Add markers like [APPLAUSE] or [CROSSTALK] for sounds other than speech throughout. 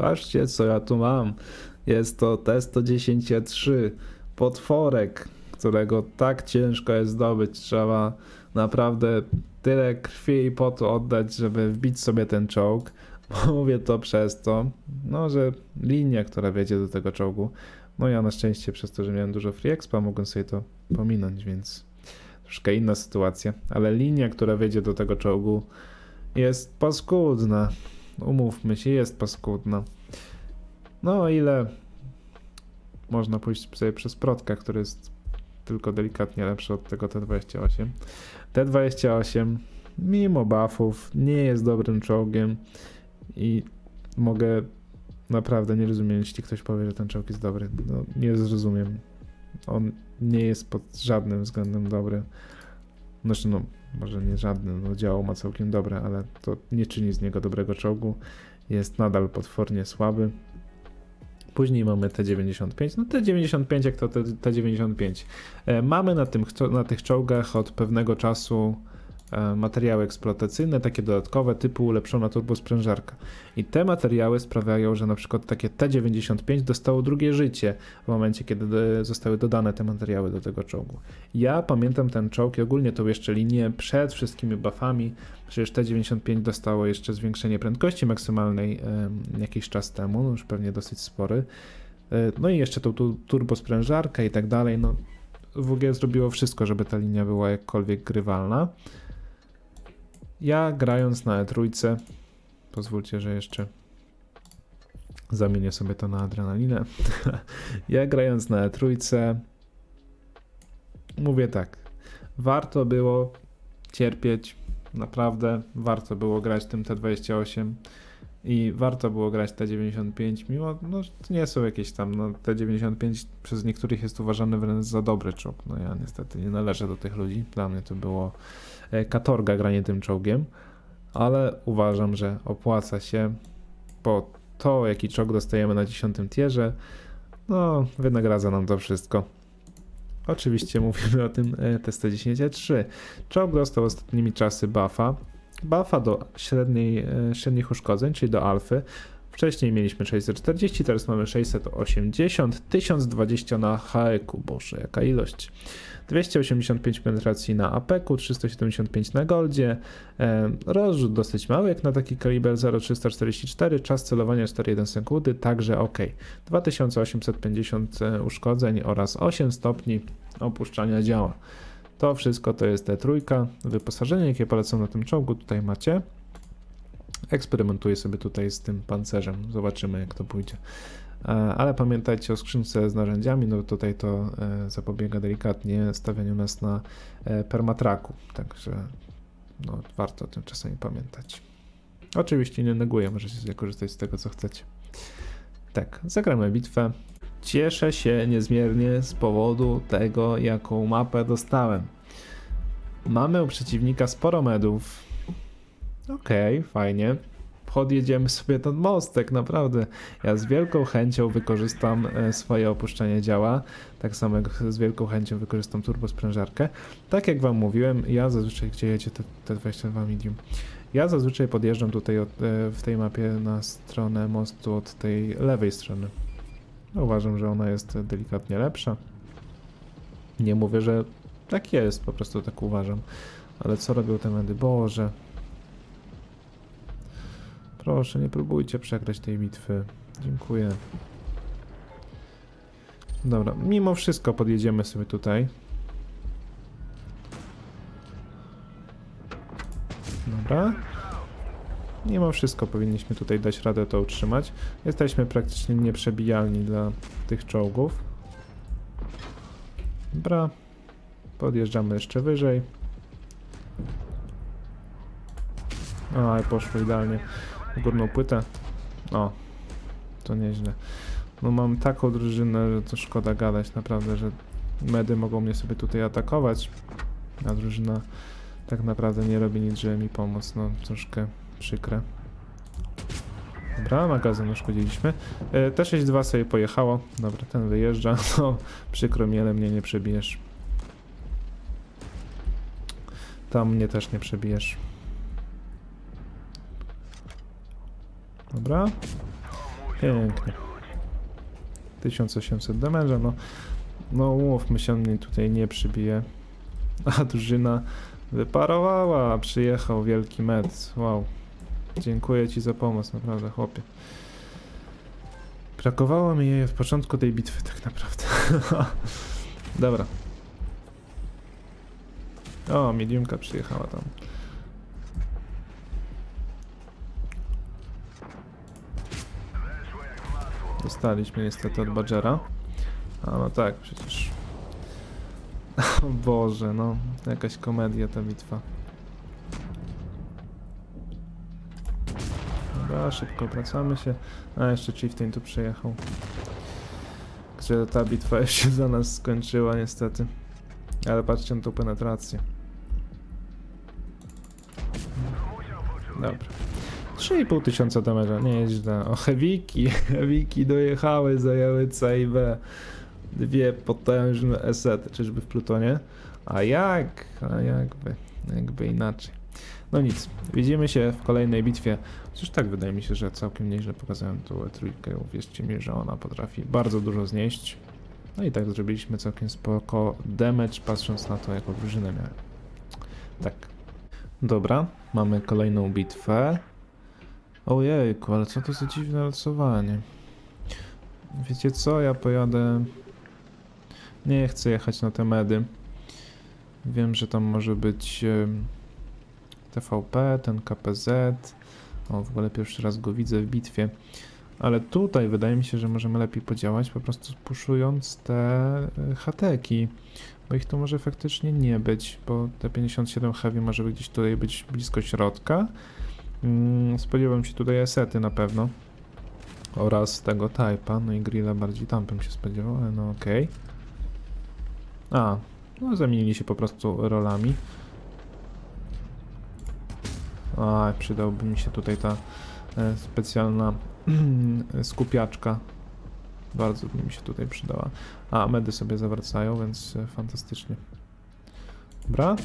Patrzcie, co ja tu mam. Jest to T-110E3, potworek, którego tak ciężko jest zdobyć. Trzeba naprawdę tyle krwi i potu oddać, żeby wbić sobie ten czołg. [LAUGHS] Mówię to przez to, no, że linia, która wiedzie do tego czołgu, no ja na szczęście przez to, że miałem dużo free expa, mogłem sobie to pominąć, więc troszkę inna sytuacja. Ale linia, która wiedzie do tego czołgu jest paskudna. Umówmy się, jest paskudna. No o ile można pójść sobie przez protka, który jest tylko delikatnie lepszy od tego T28. T28 mimo buffów nie jest dobrym czołgiem i mogę naprawdę nie rozumiem, jeśli ktoś powie, że ten czołg jest dobry. No, nie zrozumiem. On nie jest pod żadnym względem dobry. Znaczy, no, może nie żadnym, no działał ma całkiem dobre, ale to nie czyni z niego dobrego czołgu. Jest nadal potwornie słaby. Później mamy T95. No T95 jak to T- T95. E, mamy na, tym, na tych czołgach od pewnego czasu materiały eksploatacyjne, takie dodatkowe, typu ulepszona turbosprężarka. I te materiały sprawiają, że na przykład takie T95 dostało drugie życie w momencie, kiedy zostały dodane te materiały do tego czołgu. Ja pamiętam ten czołg i ogólnie tą jeszcze linię przed wszystkimi buffami. Przecież T95 dostało jeszcze zwiększenie prędkości maksymalnej e, jakiś czas temu, no już pewnie dosyć spory. E, no i jeszcze tą tu, turbosprężarkę i tak dalej. No, WG zrobiło wszystko, żeby ta linia była jakkolwiek grywalna. Ja grając na E3, pozwólcie, że jeszcze zamienię sobie to na adrenalinę. [LAUGHS] ja grając na E3 mówię tak. Warto było cierpieć, naprawdę warto było grać tym T28 i warto było grać T95, mimo, no nie są jakieś tam, no T95 przez niektórych jest uważany wręcz za dobry czołg, no ja niestety nie należę do tych ludzi, dla mnie to było e, katorga granie tym czołgiem, ale uważam, że opłaca się, bo to jaki czołg dostajemy na 10 tierze, no wynagradza nam to wszystko. Oczywiście mówimy o tym e, T110E3. Czołg dostał ostatnimi czasy buffa. Buffa do średniej, e, średnich uszkodzeń, czyli do alfy. Wcześniej mieliśmy 640, teraz mamy 680, 1020 na HEQ, boże jaka ilość. 285 penetracji na APK, 375 na Goldzie, e, rozrzut dosyć mały jak na taki kaliber 0,344, czas celowania 4,1 sekundy, także ok. 2850 uszkodzeń oraz 8 stopni opuszczania działa. To wszystko to jest T3. Wyposażenie, jakie polecam na tym czołgu, tutaj macie. Eksperymentuję sobie tutaj z tym pancerzem, zobaczymy jak to pójdzie. E, Ale pamiętajcie o skrzynce z narzędziami, no tutaj to e, zapobiega delikatnie stawianiu nas na e, permatraku, także no, warto o tym czasami pamiętać. Oczywiście nie neguję, możecie korzystać z tego co chcecie. Tak, zagramy bitwę. Cieszę się niezmiernie z powodu tego, jaką mapę dostałem. Mamy u przeciwnika sporo medów. Okej, okay, fajnie. Podjedziemy sobie ten mostek, naprawdę. Ja z wielką chęcią wykorzystam e, swoje opuszczenie działa. Tak samo jak z wielką chęcią wykorzystam turbosprężarkę. Tak jak wam mówiłem, ja zazwyczaj, gdzie jedzie te, te 22 medium? Ja zazwyczaj podjeżdżam tutaj od, e, w tej mapie na stronę mostu od tej lewej strony. Uważam, że ona jest delikatnie lepsza. Nie mówię, że tak jest, po prostu tak uważam. Ale co robią te medy? Boże. Proszę, nie próbujcie przegrać tej bitwy. Dziękuję. Dobra, mimo wszystko podjedziemy sobie tutaj. Mimo wszystko powinniśmy tutaj dać radę to utrzymać. Jesteśmy praktycznie nieprzebijalni dla tych czołgów. Dobra. Podjeżdżamy jeszcze wyżej. O, poszło idealnie. Górną płytę. O, to nieźle. No mam taką drużynę, że to szkoda gadać naprawdę, że medy mogą mnie sobie tutaj atakować, a drużyna tak naprawdę nie robi nic, żeby mi pomóc. No troszkę przykre. Dobra, magazyn uszkodziliśmy. E, T62 sobie pojechało. Dobra, ten wyjeżdża. [LAUGHS] No, przykro mi, ale mnie nie przebijesz. Tam mnie też nie przebijesz. Dobra. Pięknie. 1800 damage'a, no. No umówmy się, mnie tutaj nie przybije. A drużyna wyparowała, przyjechał wielki med. Wow. Dziękuję ci za pomoc, naprawdę, chłopie. Brakowało mi jej w początku tej bitwy, tak naprawdę. [LAUGHS] Dobra. O, mediumka przyjechała tam. Dostaliśmy niestety od Badgera. A no tak, przecież. [LAUGHS] O Boże, no. Jakaś komedia ta bitwa. Szybko wracamy się. A jeszcze Chieftain tu przyjechał. Gdzie ta bitwa [LAUGHS] się za nas skończyła niestety. Ale patrzcie na tą penetrację. Dobra. 3,5 tysiąca damage'a, nie jest źle. O, [LAUGHS] heaviki, heaviki [LAUGHS] dojechały, zajęły C i B. Dwie potężne esety, czyżby w Plutonie? A jak? A jakby, jakby inaczej. No nic, widzimy się w kolejnej bitwie. Chociaż tak wydaje mi się, że całkiem nieźle pokazałem tą trójkę. Uwierzcie mi, że ona potrafi bardzo dużo znieść. No i tak zrobiliśmy całkiem spoko damage, patrząc na to, jaką drużynę miałem. Tak. Dobra, mamy kolejną bitwę. Ojejku, ale co to za dziwne losowanie. Wiecie co, ja pojadę... Nie chcę jechać na te medy. Wiem, że tam może być em, TVP, ten KPZ. O, w ogóle pierwszy raz go widzę w bitwie. Ale tutaj wydaje mi się, że możemy lepiej podziałać, po prostu puszując te e, hateki. Bo ich tu może faktycznie nie być, bo te 57 heavy może gdzieś tutaj być blisko środka. Mm, spodziewam się tutaj esety na pewno. Oraz tego typa, no i grilla bardziej tam bym się spodziewał, ale no okej. A, no zamienili się po prostu rolami. A, przydałby mi się tutaj ta e, specjalna [CLEARS THROAT] skupiaczka. Bardzo by mi się tutaj przydała. A, medy sobie zawracają, więc e, fantastycznie. Dobra.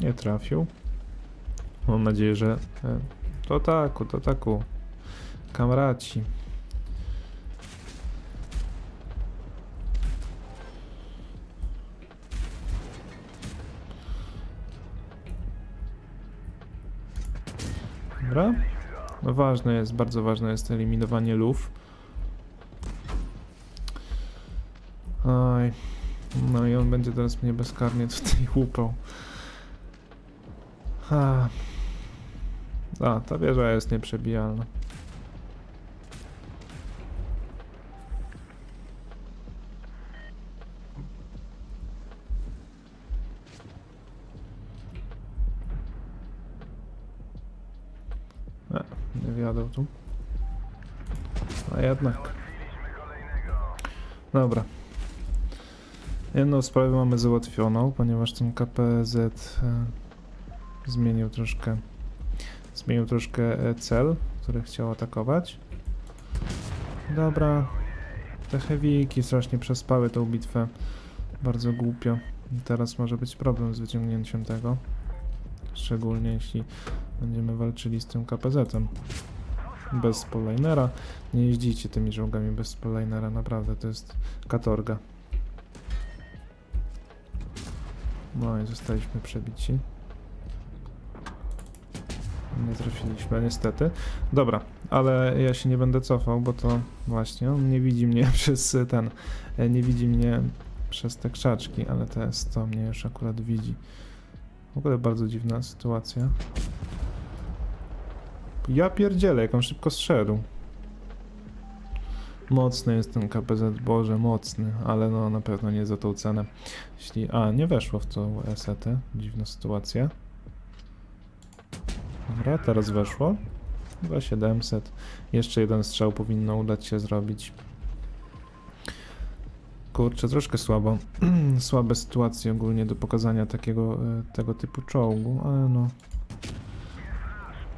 Nie trafił. Mam nadzieję, że e, to taku, to taku. Kamraci. Dobra. No ważne jest, bardzo ważne jest eliminowanie luf. Oj. No i on będzie teraz mnie bezkarnie tutaj [LAUGHS] łupał. A, ta wieża jest nieprzebijalna. Nie wjadę tu. A jednak. Dobra. Jedną sprawę mamy załatwioną, ponieważ ten KPZ e, zmienił troszkę zmienił troszkę e, cel, który chciał atakować. Dobra. Te heaviki strasznie przespały tą bitwę. Bardzo głupio. Teraz może być problem z wyciągnięciem tego. Szczególnie jeśli będziemy walczyli z tym KPZ-em. Bez spoilinera. Nie jeździcie tymi czołgami bez spoilinera, naprawdę to jest katorga. No i zostaliśmy przebici. Nie trafiliśmy, niestety. Dobra, ale ja się nie będę cofał, bo to właśnie on nie widzi mnie [LAUGHS] przez ten. e, Nie widzi mnie przez te krzaczki, ale teraz to mnie już akurat widzi. W ogóle bardzo dziwna sytuacja. Ja pierdzielę, jak on szybko zszedł. Mocny jest ten KPZ, Boże, mocny, ale no na pewno nie za tą cenę. Jeśli... A, nie weszło w tą esetę, dziwna sytuacja. Dobra, teraz weszło. 2700. Jeszcze jeden strzał powinno udać się zrobić. Kurczę, troszkę słabo. [CLEARS THROAT] Słabe sytuacje ogólnie do pokazania takiego, e, tego typu czołgu, ale no.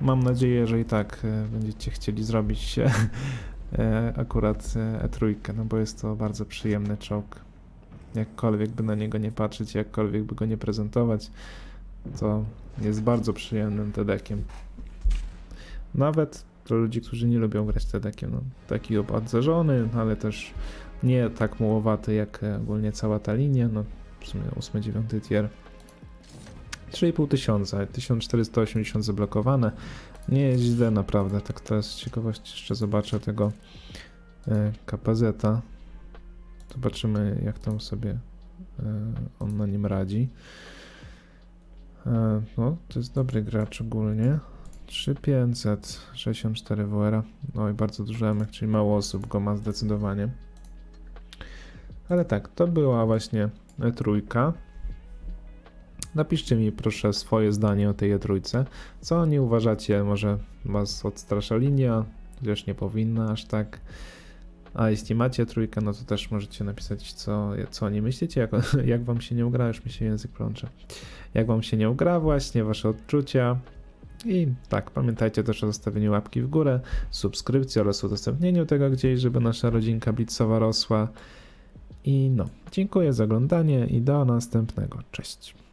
Mam nadzieję, że i tak e, będziecie chcieli zrobić [LAUGHS] e, akurat e, E3, no bo jest to bardzo przyjemny czołg. Jakkolwiek by na niego nie patrzeć, jakkolwiek by go nie prezentować, to jest bardzo przyjemnym TDK-iem. Nawet dla ludzi, którzy nie lubią grać TDK-iem. No, taki opancerzony, ale też nie tak mułowaty jak e, ogólnie cała ta linia. No, w sumie 8-9 tier. 3,5 tysiąca, 1480 zablokowane. Nie jest źle naprawdę. Tak teraz z ciekawości jeszcze zobaczę tego e, KPZ-a. Zobaczymy jak tam sobie e, on na nim radzi. E, no, to jest dobry gracz ogólnie. 3500, 64 WR. No i bardzo dużo emek, czyli mało osób go ma zdecydowanie. Ale tak, to była właśnie E3. Napiszcie mi proszę swoje zdanie o tej E3. Co o niej uważacie? Może was odstrasza linia? Chociaż nie powinna aż tak. A jeśli macie trójkę, no to też możecie napisać, co, co o niej myślicie, jak, [LAUGHS] jak wam się nie ugra, już mi się język plącze. Jak wam się nie ugra właśnie, wasze odczucia. I tak, pamiętajcie też o zostawieniu łapki w górę, subskrypcji oraz udostępnieniu tego gdzieś, żeby nasza rodzinka blitzowa rosła. I no, dziękuję za oglądanie i do następnego. Cześć.